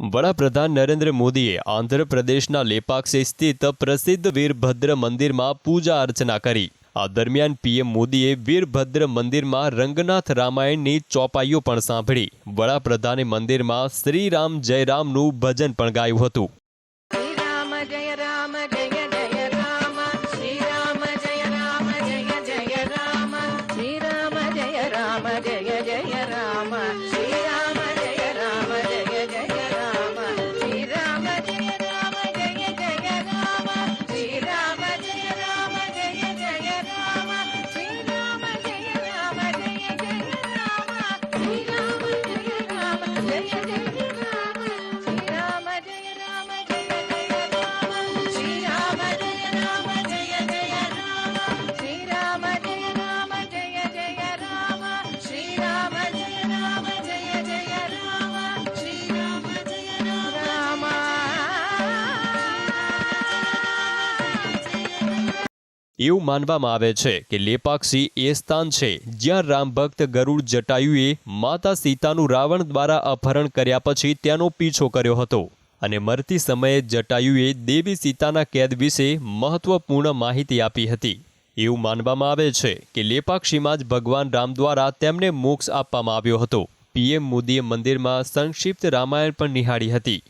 વડાપ્રધાન નરેન્દ્ર મોદીએ આંધ્રપ્રદેશના લેપાક્ષે સ્થિત પ્રસિદ્ધ વીરભદ્ર મંદિરમાં પૂજા અર્ચના કરી. આ દરમિયાન પીએમ મોદીએ વીરભદ્ર મંદિરમાં રંગનાથ રામાયણની ચોપાઈઓ પણ સાંભળી. વડાપ્રધાને મંદિરમાં શ્રીરામ જયરામનું ભજન પણ ગાયું હતું. એવું માનવામાં આવે છે કે લેપાક્ષી એ સ્થાન છે જ્યાં રામ ભક્ત ગરુડ જટાયુએ માતા સીતાનું રાવણ દ્વારા અપહરણ કર્યા પછી તેનો પીછો કર્યો હતો. અને મરતી સમયે જટાયુએ દેવી સીતાના કેદ વિશે મહત્વપૂર્ણ માહિતી આપી હતી. એવું માનવામાં આવે છે કે લેપાક્ષીમાં જ ભગવાન રામ દ્વારા તેમને મોક્ષ આપવામાં આવ્યો હતો. પીએમ મોદીએ મંદિરમાં સંક્ષિપ્ત રામાયણ પણ નિહાળી હતી.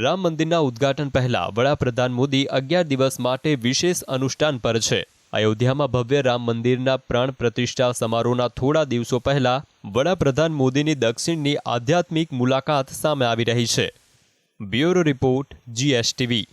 રામ મંદિરના ઉદ્ઘાટન પહેલા વડાપ્રધાન મોદી અગિયાર દિવસ માટે વિશેષ અનુષ્ઠાન પર છે. અયોધ્યામાં ભવ્ય રામ મંદિરના પ્રાણ પ્રતિષ્ઠા સમારોહના થોડા દિવસો પહેલા વડાપ્રધાન મોદીની દક્ષિણની આધ્યાત્મિક મુલાકાત સામે આવી રહી છે. Bureau report, GSTV.